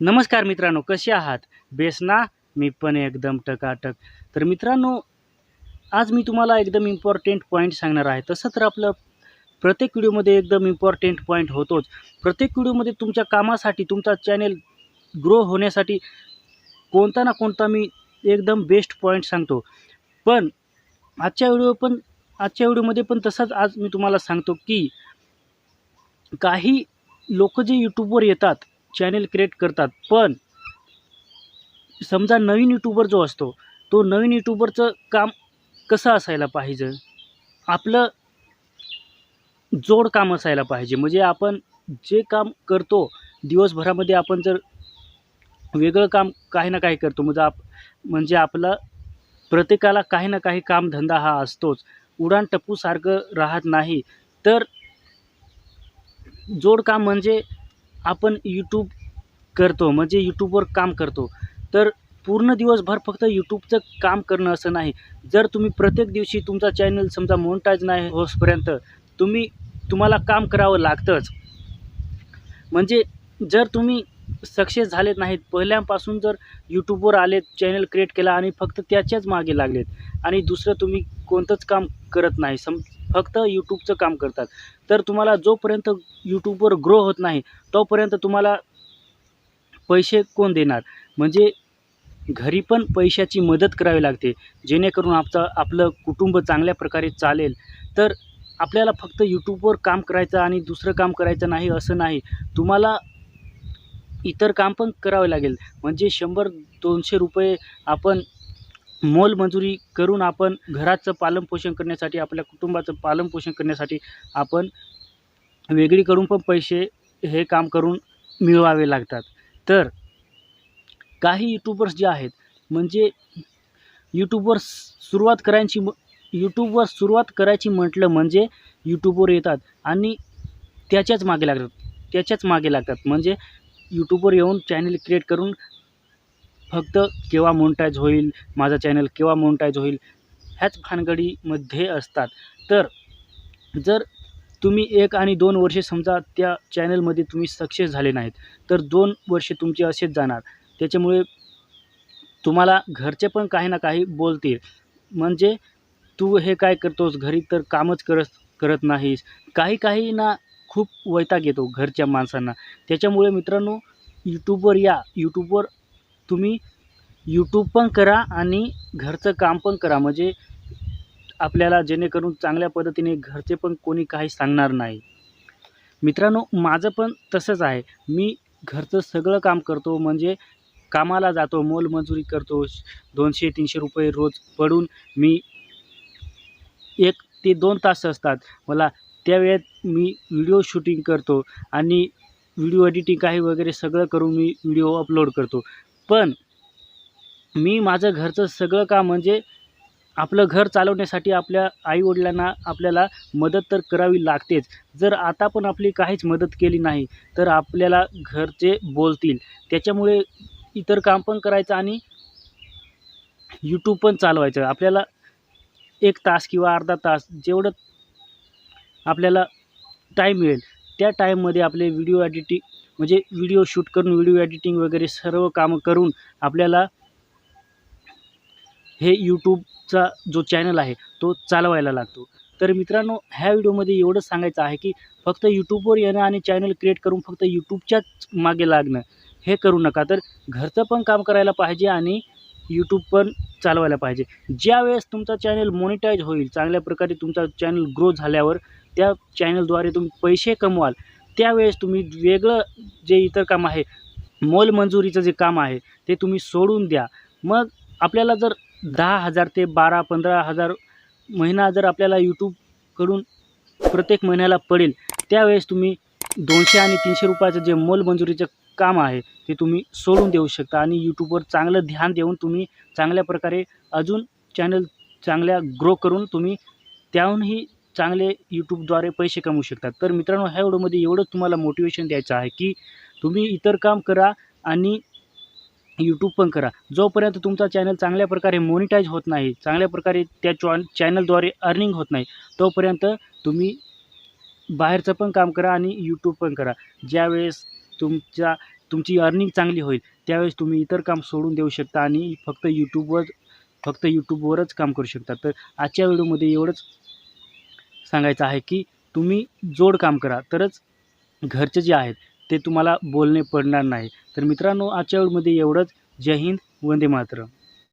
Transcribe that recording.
नमस्कार मित्रांनो कसे आहात? बेस ना? मी पण एकदम टकाटक. तर मित्रांनो आज मी तुम्हाला एकदम इम्पॉर्टंट पॉईंट सांगणार आहे. तसं तर आपलं प्रत्येक व्हिडिओमध्ये एकदम इम्पॉर्टंट पॉईंट होतोच. प्रत्येक व्हिडिओमध्ये तुमच्या कामासाठी तुमचा चॅनेल ग्रो होण्यासाठी कोणता ना कोणता मी एकदम बेस्ट पॉईंट सांगतो. पण आजच्या व्हिडिओ पण आजच्या व्हिडिओमध्ये पण तसंच आज मी तुम्हाला सांगतो की काही लोक जे यूट्यूबवर येतात चॅनेल क्रिएट करतात. पण समजा नवीन यूट्यूबर जो असतो तो नवीन यूट्यूबरचं काम कसं असायला पाहिजे? आपलं जोड काम असायला पाहिजे. म्हणजे आपण जे काम करतो दिवसभरामध्ये आपण जर वेगळं काम काही ना काही करतो म्हणजे आप म्हणजे आपलं प्रत्येकाला काही ना काही कामधंदा हा असतोच. उडाण टप्पूसारखं राहत नाही. तर जोड काम म्हणजे आपण यूट्यूब करतो म्हणजे यूट्यूबवर काम करतो. तर पूर्ण दिवसभर फक्त यूट्यूबचं काम करणं असं नाही. जर तुम्ही प्रत्येक दिवशी तुमचा चॅनल समजा मोनटाईज नाही होसपर्यंत तुम्ही तुम्हाला काम करावं लागतंच. म्हणजे जर तुम्ही सक्सेस झालेत नाहीत पहिल्यापासून जर यूट्यूबवर आलेत चॅनल क्रिएट केला आणि फक्त त्याच्याच मागे लागलेत आणि दुसरं तुम्ही कोणतंच काम करत नाही सम फक्त यूट्यूबचं काम करतात. तर तुम्हाला जोपर्यंत यूट्यूबवर ग्रो होत नाही तोपर्यंत तुम्हाला पैसे कोण देणार? म्हणजे घरी पण पैशाची मदत करावी लागते. जेणेकरून आमचं आपलं कुटुंब चांगल्या प्रकारे चालेल. तर आपल्याला फक्त यूट्यूबवर काम करायचं आणि दुसरं काम करायचं नाही असं नाही. तुम्हाला इतर काम पण करावे लागेल. म्हणजे शंभर दोनशे रुपये आपण मोलमजुरी करून आपण घराचं पालनपोषण करण्यासाठी आपल्या कुटुंबाचं पालनपोषण करण्यासाठी आपण वेगळीकडून पण पैसे हे काम करून मिळवावे लागतात. तर काही यूट्यूबर्स जे आहेत म्हणजे यूट्यूबवर सुरुवात करायची म यूट्यूबवर सुरुवात करायची म्हटलं म्हणजे यूट्यूबवर येतात आणि त्याच्याच मागे लागतात त्याच्याच मागे लागतात. म्हणजे यूट्यूबवर येऊन चॅनल क्रिएट करून फक्त केव्हा मोनटाईज होईल माझा चॅनल केव्हा मोनटाईज होईल ह्याच भानगडीमध्ये असतात. तर जर तुम्ही एक आणि दोन वर्षे समजा त्या चॅनलमध्ये तुम्ही सक्सेस झाले नाहीत तर दोन वर्षे तुमचे असेच जाणार. त्याच्यामुळे तुम्हाला घरचे पण काही ना काही बोलतील. म्हणजे तू हे काय करतोस घरी तर कामच करत करत नाहीस. काही काही ना खूप वैताग येतो घरच्या माणसांना. त्याच्यामुळे मित्रांनो यूट्यूबवर या यूट्यूबवर तुम्ही यूट्यूब पण करा आणि घरचं काम पण करा. म्हणजे आपल्याला जेणेकरून चांगल्या पद्धतीने घरचे पण कोणी काही सांगणार नाही. मित्रांनो माझं पण तसंच आहे. मी घरचं सगळं काम करतो. म्हणजे कामाला जातो मोलमजुरी करतो. दोनशे तीनशे रुपये रोज पडून मी एक ते दोन तास असतात. मला त्यावेळेत मी व्हिडिओ शूटिंग करतो आणि व्हिडिओ एडिटिंग काही वगैरे सगळं करून मी व्हिडिओ अपलोड करतो. पण मी माझं घरचं सगळं काम म्हणजे आपलं घर चालवण्यासाठी आपल्या आईवडिलांना आपल्याला मदत तर करावी लागतेच. जर आता पण आपली काहीच मदत केली नाही तर आपल्याला घरचे बोलतील. त्याच्यामुळे इतर काम पण करायचं आणि यूट्यूब पण चालवायचं. आपल्याला एक तास किंवा अर्धा तास जेवढं आपल्याला टाईम मिळेल त्या टाईममध्ये आपले व्हिडिओ एडिटिंग म्हणजे व्हिडिओ शूट करून व्हिडिओ एडिटिंग वगैरे सर्व कामं करून आपल्याला हे यूट्यूबचा जो चॅनल आहे तो चालवायला लागतो. तर मित्रांनो ह्या व्हिडिओमध्ये एवढंच सांगायचं आहे की फक्त यूट्यूबवर येणं आणि चॅनल क्रिएट करून फक्त यूट्यूबच्याच मागे लागणं हे करू नका. तर घरचं पण काम करायला पाहिजे आणि यूट्यूब पण चालवायला पाहिजे. ज्यावेळेस तुमचा चॅनल मॉनिटाईज होईल चांगल्या प्रकारे तुमचा चॅनल ग्रो झाल्यावर त्या चॅनलद्वारे तुम्ही पैसे कमवाल त्यावेळेस तुम्ही वेगळं जे इतर काम आहे मोलमंजुरीचं जे काम आहे ते तुम्ही सोडून द्या. मग आपल्याला जर दहा हजार ते बारा पंधरा हजार महिना जर आपल्याला यूट्यूबकडून प्रत्येक महिन्याला पडेल त्यावेळेस तुम्ही दोनशे आणि तीनशे रुपयाचं जे मोलमंजुरीचं काम आहे ते तुम्ही सोडून देऊ शकता आणि यूट्यूबवर चांगलं ध्यान देऊन तुम्ही चांगल्या प्रकारे अजून चॅनल चांगल्या ग्रो करून तुम्ही त्याहूनही चांगले यूट्यूबद्वारे पैसे कमवू शकतात. तर मित्रांनो ह्या व्हिडिओमध्ये एवढंच तुम्हाला मोटिवेशन द्यायचं आहे की तुम्ही इतर काम करा आणि यूट्यूब पण करा. जोपर्यंत तुमचा चॅनल चांगल्या प्रकारे मोनिटाईज होत नाही चांगल्या प्रकारे त्या चॉन चॅनलद्वारे अर्निंग होत नाही तोपर्यंत तुम्ही बाहेरचं पण काम करा आणि यूट्यूब पण करा. ज्यावेळेस तुमच्या तुमची अर्निंग चांगली होईल त्यावेळेस तुम्ही इतर काम सोडून देऊ शकता आणि फक्त यूट्यूबवर फक्त यूट्यूबवरच काम करू शकता. तर आजच्या व्हिडिओमध्ये एवढंच. सांगायचं आहे की तुम्ही जोड काम करा. तरच घरचे जे आहेत ते तुम्हाला बोलणे पडणार नाही. तर मित्रांनो आजच्या वेळमध्ये एवढंच. जय हिंद वंदे मातरम.